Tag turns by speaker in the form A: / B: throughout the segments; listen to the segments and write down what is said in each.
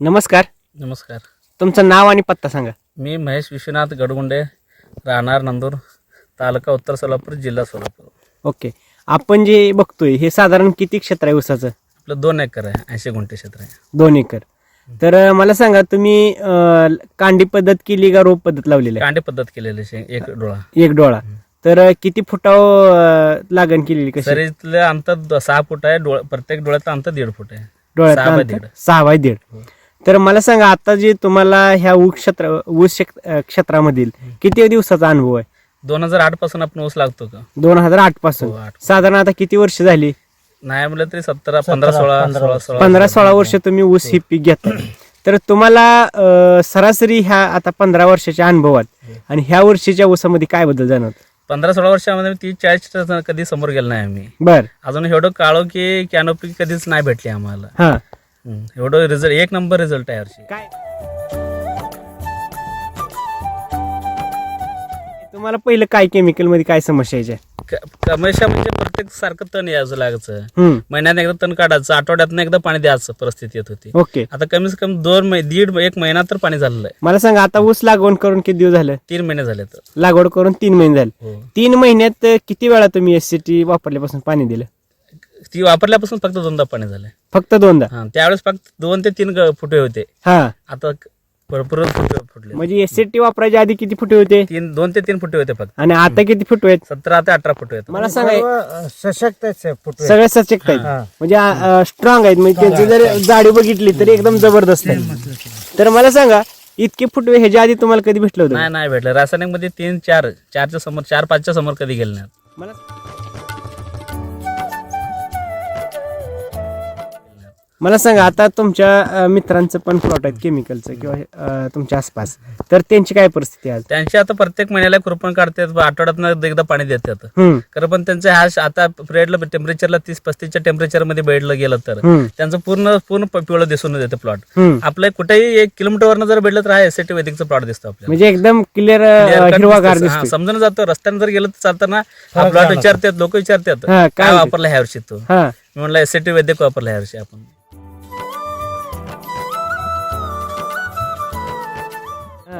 A: नमस्कार.
B: नमस्कार.
A: तुमचं नाव आणि पत्ता सांगा.
B: मी महेश विश्वनाथ गडगुंडे राहणार नंदूर तालुका उत्तर सोलापूर जिल्हा सोलापूर.
A: ओके. आपण जे बघतोय हे साधारण किती क्षेत्र आहे ऊसाचं?
B: आपलं दोन एकर आहे ऐंशी गुंठे क्षेत्र आहे.
A: दोन एकर. तर मला सांगा तुम्ही कांडी पद्धत केली का रोप पद्धत लावलेली
B: कांडे पद्धत केलेली एक डोळा.
A: एक डोळा. तर किती फुटाव लागण केलेली
B: सरीतलं अंतर सहा फूट आहे डोळा प्रत्येक डोळ्याचं अंतर दीड फूट आहे.
A: डोळ्यात
B: सहा बाय? दीड.
A: तर मला सांगा आता जे तुम्हाला ह्या ऊस क्षेत्र ऊस क्षेत्र- क्षेत्रामधील किती दिवसाचा अनुभव आहे?
B: दोन हजार आठपासून आपण ऊस लागतो का?
A: दोन हजार आठपासून.
B: हो, आठ.
A: साधारण आता किती वर्ष झाली?
B: नाही म्हणलं तरी सतरा पंधरा सोळा सोळा सोळा.
A: पंधरा सोळा वर्ष तुम्ही ऊस ही पीक घेता. तर तुम्हाला अं, सरासरी ह्या आता पंधरा वर्षाच्या अनुभवात आणि ह्या वर्षीच्या ऊसामध्ये काय बदल जाणवत?
B: पंधरा सोळा वर्षामध्ये तीस चाळीस टन कधी समोर गेलो नाही आम्ही.
A: बर.
B: अजून एवढं काळो की कॅनोपी कधीच नाही भेटली आम्हाला.
A: हा.
B: एवढं रिझल्ट एक नंबर रिझल्ट आहे यावर्षी
A: काय? तुम्हाला पहिलं काय केमिकलमध्ये काय समस्या यायच्या
B: क- कमेशा म्हणजे प्रत्येक सारखं तण यायचं लागायचं.
A: हम्म.
B: महिन्यात एकदा तण काढायचं आठवड्यातनं एकदा पाणी द्यायचं परिस्थिती येत होती.
A: ओके.
B: आता कमीत कमी दोन महिने दीड एक महिना तर पाणी झालेलं आहे.
A: मला सांगा आता ऊस लागवड करून किती दिवस झालं?
B: तीन महिने झाले तर.
A: लागवड करून तीन महिने झाले.
B: हो.
A: तीन महिन्यात किती वेळा तुम्ही एस सी टी वापरल्यापासून पाणी दिलं?
B: ती वापरल्यापासून फक्त दोनदा पाणी झालंय.
A: फक्त दोनदा?
B: हा त्यावेळेस फक्त दोन ते तीन ग- फुटे होते.
A: हा.
B: आता भरपूर फुटे फुटले.
A: म्हणजे एस सी टी वापरायच्या आधी किती फुटे होते?
B: तीन दोन ते तीन फुटे होते फक्त.
A: आणि आता किती फुटे आहेत
B: सतरा ते अठरा फुटे होते.
A: मला सांगा
C: सशक्त आहे फुटवे.
A: सगळे सचेक्त आहेत.
C: हा.
A: म्हणजे स्ट्रॉंग आहेत. म्हणजे त्यांची जर जाडी बघितली तरी एकदम जबरदस्त आहे तर मला सांगा इतके फुटवे ह्याच्या आधी तुम्हाला कधी भेटलं होतं?
B: नाही नाही भेटलं. रासायनिकमध्ये तीन चार चारच्या समोर चार पाचच्या समोर कधी गेले नाही
A: मला मला सांगा आता तुमच्या अं, मित्रांचं पण प्लॉट आहेत केमिकलचं किंवा अं, तुमच्या आसपास. तर त्यांची काय परिस्थिती आहे आज?
B: त्यांची आता प्रत्येक महिन्याला कृपण काढतात आठवड्यात एकदा पाणी देतात.
A: हम्म.
B: खरं पण त्यांचं श- आता पिरियडला टेम्परेचरला तीस पस्तीसच्या टेम्परेचरमध्ये बेडलं गेलं तर
A: हम्म.
B: त्यांचं पूर्ण पूर्ण प- पिवळं दिसून येतं प्लॉट
A: हम्म.
B: आपल्या कुठेही एक किलोमीटरवरनं जर भेटलं तर हा एसटी वैदिकचं प्लॉट दिसतं आपल्याला.
A: म्हणजे एकदम क्लिअर
B: Clear cut
A: हिरवागार
B: दिसतं. हा,
A: दिसतो
B: समजून जातं. रस्त्याने जर गेलं तर चालताना हा प्लॉट विचारतात लोक विचारतात
A: हा, काय
B: काय वापरला ह्या वर्षी तू?
A: हा.
B: मी म्हणलं एसटी वैद्यक वापरला ह्या वर्षी आपण.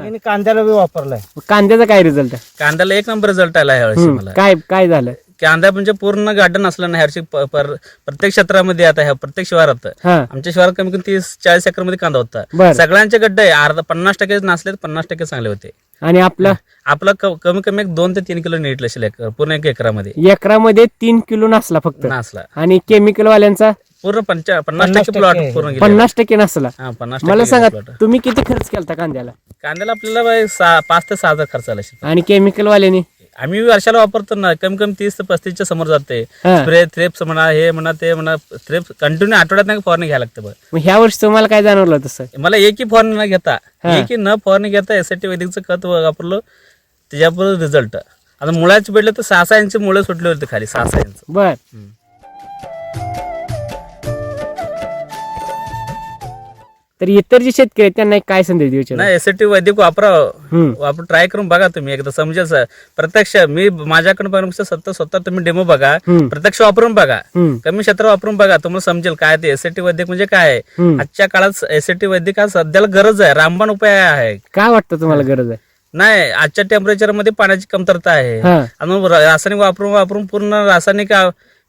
C: आणि कांद्याला बी वापरलाय.
A: कांद्याचा काय रिझल्ट आहे?
B: कांद्याला एक नंबर रिझल्ट आला ह्या वर्षी
A: हम्म,
B: मला.
A: काय काय झालं?
B: कांदा म्हणजे पूर्ण गार्डन असलं ना ह्या वर्षी प- पर- प्रत्येक क्षेत्रामध्ये आता ह्या प्रत्येक शिवारात
A: हा.
B: आमच्या शहरात कमी कमी तीस चाळीस एकरमध्ये कांदा होता.
A: बर.
B: सगळ्यांचे गड्डे आहे. अर्धा पन्नास टक्के नसले तर पन्नास टक्के चांगले होते.
A: आणि आपलं?
B: आपलं क- कमी कमी एक दोन ते तीन किलो नीट असेल एक- पूर्ण एक एकरामध्ये.
A: एकरामध्ये तीन किलो नसला फक्त.
B: नासला.
A: आणि केमिकल वाल्यांचा
B: पूर्ण पंचा पन्नास टक्के प्लॉट. पूर्ण गेले
A: पन्नास टक्के नसला.
B: हा पन्नास
A: मला
B: टक्के
A: सांगा
B: plot.
A: तुम्ही किती खर्च केलता कांद्याला?
B: कांद्याला आपल्याला सहा- पाच ते सहा हजार खर्च आला.
A: आणि केमिकल वाल्याने
B: आम्ही वर्षाला वापरतो ना कमी कमी तीस ते पस्तीसच्या समोर जाते.
A: हा.
B: स्प्रे थ्रेप्स म्हणा हे म्हणा ते म्हणा थ्रेप्स कंटिन्यू आठवड्यात नाही फवारणी घ्यायला लागते बघ.
A: मग ह्या वर्षी तुम्हाला काय जाणवलं तसं
B: मला एकही फवारणी न घेता
A: हा.
B: एकही न फवारणी घेता एसटी वैदिकचं खत वापरलं त्याच्याबरोबर रिझल्ट आता मुळाची भेटलं तर सहा सहा इंच मुळे सुटले होते खाली सहा सहा इंच
A: बर तर इतर जे शेतकरी आहेत त्यांना काय संदेश देऊ इच्छिता?
B: नाही एसटी वैदिक वापरा. वापर ट्राय करून बघा तुम्ही एकदा समजेल सर प्रत्यक्ष मी माझ्याकडे पण स्वतः स्वतः तुम्ही डेमो बघा. प्रत्यक्ष वापरून बघा. कमी क्षेत्र वापरून बघा तुम्हाला समजेल काय ते एसटी वैद्यक म्हणजे काय. आहे. आजच्या काळात एसटी वैद्यक हा सध्याला गरज आहे रामबाण उपाय आहे.
A: काय वाटतं तुम्हाला गरज आहे?
B: नाही आजच्या टेम्परेचरमध्ये पाण्याची कमतरता आहे. आणि रासायनिक वापरून वापरून पूर्ण रासायनिक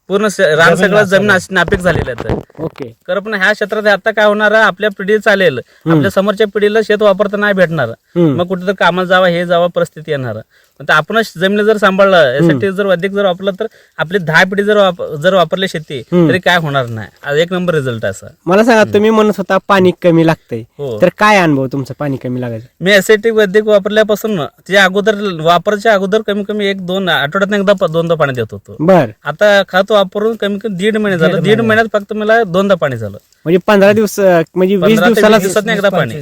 B: पूर्ण स- रान सगळं जमीन अशी नापीक झालेलं आहे
A: ओके.
B: खरं पण ह्या क्षेत्रात आता काय होणार आहे, आपल्या पिढी चालेल. आपल्या समोरच्या पिढीला शेत वापरता नाही भेटणार. मग कुठेतरी कामाला जावा हे जावा परिस्थिती येणार पण ते आपणच जमीन जर सांभाळलं यासाठी जर अधिक जर वापरलं तर आपली दहा पिढी जर वाप- जर वापरली शेती तरी काय होणार नाही. आज एक नंबर रिझल्ट असा.
A: मला सांगा तुम्ही म्हणत होता पाणी कमी लागतंय.
B: हो.
A: तर काय अनुभव तुमचा पाणी कमी लागायचं?
B: मी एसआयटी वैद्यक वापरल्यापासून त्याच्या अगोदर वापरायच्या अगोदर कमी कमी एक दोन आठवड्यात एकदा प- दोनदा पाणी देत होतो.
A: बर.
B: आता खत वापरून कमी कमी दीड महिने झालं. दीड महिन्यात फक्त मला दोनदा पाणी झालं.
A: म्हणजे पंधरा दिवस म्हणजे वीस
B: पंधरा ते
A: दिवसाला
B: वीस एकदा पाणी.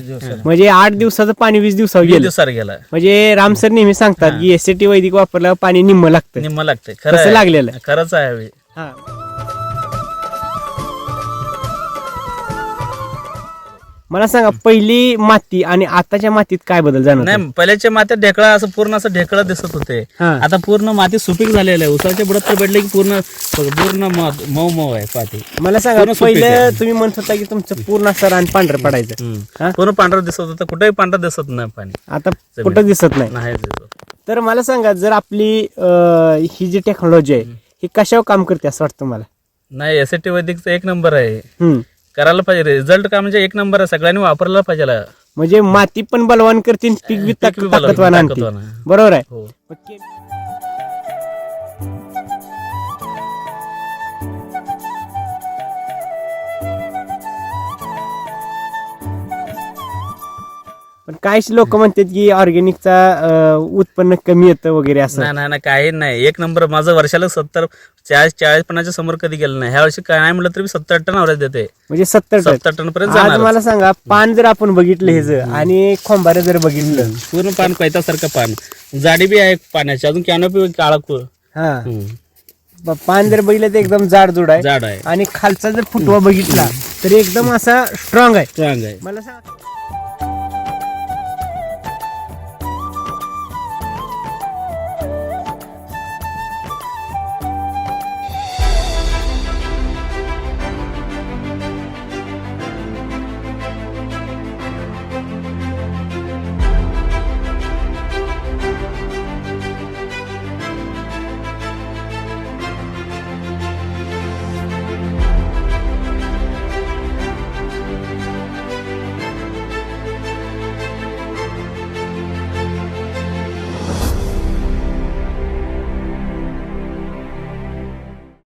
A: म्हणजे आठ दिवसाचं पाणी वीस दिवसावर
B: वीस
A: गेलं.
B: दिवसावर गेला.
A: म्हणजे राम सर नेहमी सांगतात की एसटी वैदिक वापरल्यावर पाणी निम्म लागतं
B: निम्म लागते खरं आहे.
A: लागलेलं आहे?
B: खरंच आहे. हे.
A: हा. मला सांगा पहिली माती आणि आताच्या मातीत काय बदल जाणार
B: नाही पहिल्याच्या मातीत ढेकळा असं पूर्ण असं ढेकळा दिसत होते.
A: हा.
B: आता पूर्ण माती सुपीक झालेलं आहे. उसाच्या बुडात तर पडले की पूर्ण पूर्ण मऊ मऊ आहे माती
A: मला सांगा
B: पूर्ण सुपीक
A: पहिलं. तुम्ही म्हणत होता की तुमचं पूर्ण असं रान पांढरं पडायचं. हा?
B: पूर्ण पांढरं दिसत होतं कुठेही पांढरं दिसत नाही पाणी.
A: आता कुठं दिसत नाही?
B: नाही दिसत.
A: तर मला सांगा जर आपली अं, ही जी टेक्नॉलॉजी आहे ही कशावर काम करते असं वाटतं मला
B: नाही एस टी वैदिकचा एक नंबर आहे.
A: हम्म.
B: करायला पाहिजे. रिझल्ट का म्हणजे एक नंबर आहे. सगळ्यांनी वापरला पाहिजे.
A: म्हणजे माती पण बलवान करते आणि पीक बी ताकदवान. बरोबर आहे?
B: हो.
A: काही लोक म्हणतात की ऑर्गॅनिकचा उत्पन्न कमी येतं वगैरे असं.
B: नाही नाही काही नाही. एक नंबर माझं वर्षाला सत्तर चाळीस चाळीस पन्नासच्या समोर कधी गेलं नाही. ह्या वर्षी काय नाही म्हटलं तरी सत्तर टन अवरेज देते
A: म्हणजे सत्तर टन.
B: सत्तर टन पर्यंत
A: मला सांगा पान जर आपण बघितलं हे जर आणि खोंबारे जर बघितलं.
B: पूर्ण पान कैतासारखं पान. जाडी बी आहे पाण्याची. अजून कॅनोपी काळा
A: हा. पान जर बघितलं तर एकदम जाडजूड आहे.
B: जाड आहे.
A: आणि खालचा जर फुटवा बघितला तर एकदम असा स्ट्रॉंग आहे.
B: स्ट्रॉंग आहे.
A: मला सांग